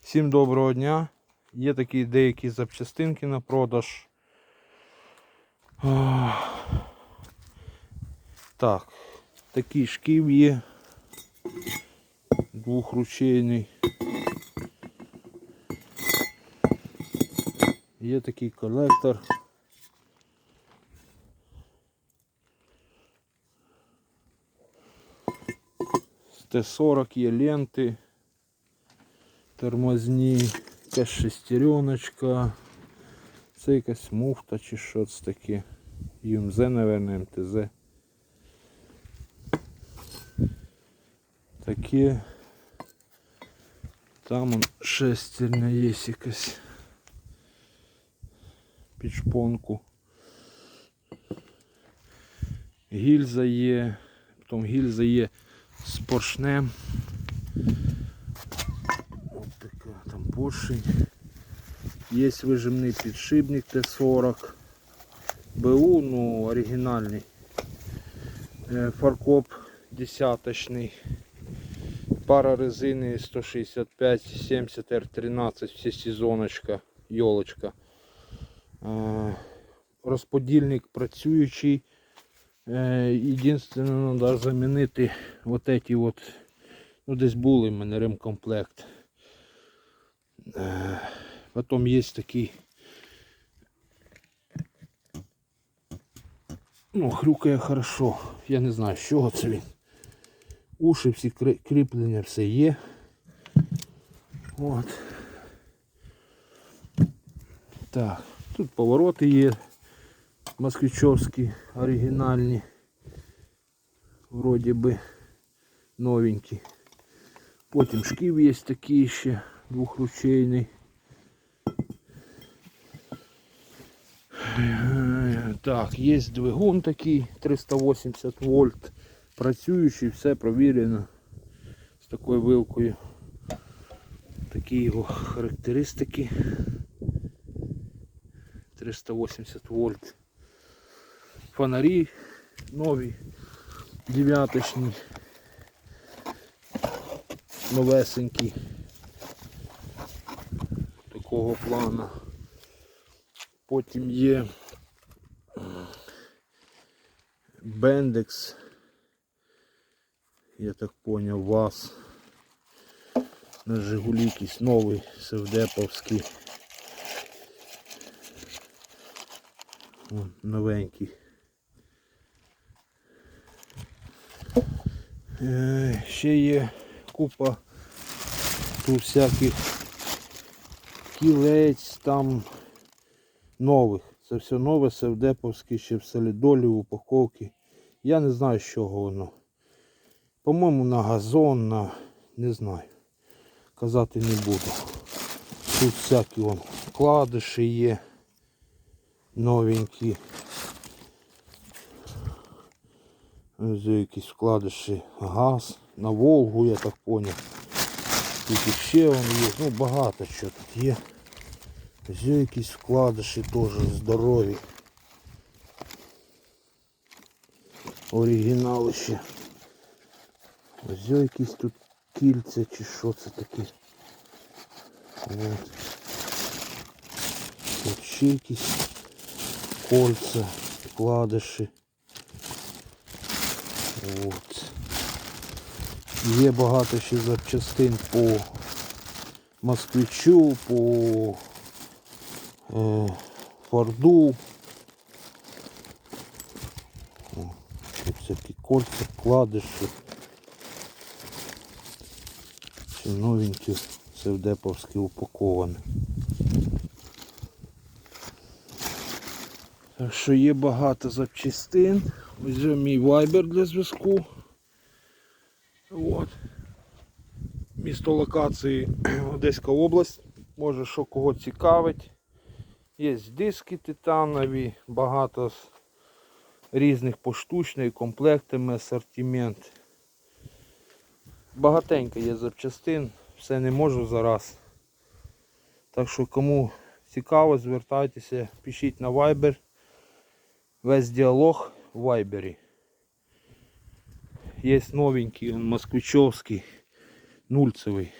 Всім доброго дня. Є такі деякі запчастинки на продаж. Так, такий шків є. Двохручейний. Є такий колектор. З Т-40 є ленти тормозні, якась шестереночка, це якась муфта чи що це таке. ЮМЗ, наверное, МТЗ. Таке. Там он шестерня є якась. Під шпонку. Гільза є, потім гільза є з поршнем. Поршень. Є вижимний підшипник Т-40. БУ, ну оригінальний. Е, Фаркоп десяточний. Пара резини 165-70 R13, все сезоночка, йолочка. Е, Розподільник працюючий. Е, Єдине, треба замінити вот эти вот, ну десь були в мене ремкомплект. Е, Потім є такий. Ну, хрюкає хорошо. Я не знаю, з чого це він. Уші всі кріплення, все є. От. Так, тут повороти є. Москвичовські оригінальні. Вроді би новенькі. Потім шків є такий ще двохручейний. Так, є двигун такий 380 вольт. Працюючий, все провірено з такою вилкою. Такі його характеристики. 380 вольт. Фонарі нові, дев'яточні, новесенькі. Такого плану. Потім є Бендекс. Я так поняв вас. На Жигулі якийсь новий Севдеповський. Вон, новенький. Е, ще є купа тут всяких кілець там нових. Це все нове, севдеповське, ще в солідолі, в упаковці. Я не знаю, з чого воно. По-моєму, на газон, на не знаю. Казати не буду. Тут всякі вон вкладиші є. Новенькі. Ось якісь вкладиші газ. На Волгу, я так поняв. Тут ще вон є. Ну багато що тут є. Ось якісь вкладиші теж здорові. Оригінали ще. Ось якісь тут кільця чи що це таке. От. Тут ще якісь кольця, вкладиші. От. Є багато ще запчастин по москвичу, по е, форду. О, всякі кольця, вкладиші. Ще новенькі севдеповські упаковані. Так що є багато запчастин. Ось мій вайбер для зв'язку. От. Місто локації Одеська область. Може що кого цікавить. Є диски титанові, багато з різних поштучних комплектами асортимент. Багатенько є запчастин, все не можу зараз. Так що кому цікаво, звертайтеся, пишіть на Viber. Весь діалог в Viber. Є новенький, он москвичевский, нульцевий.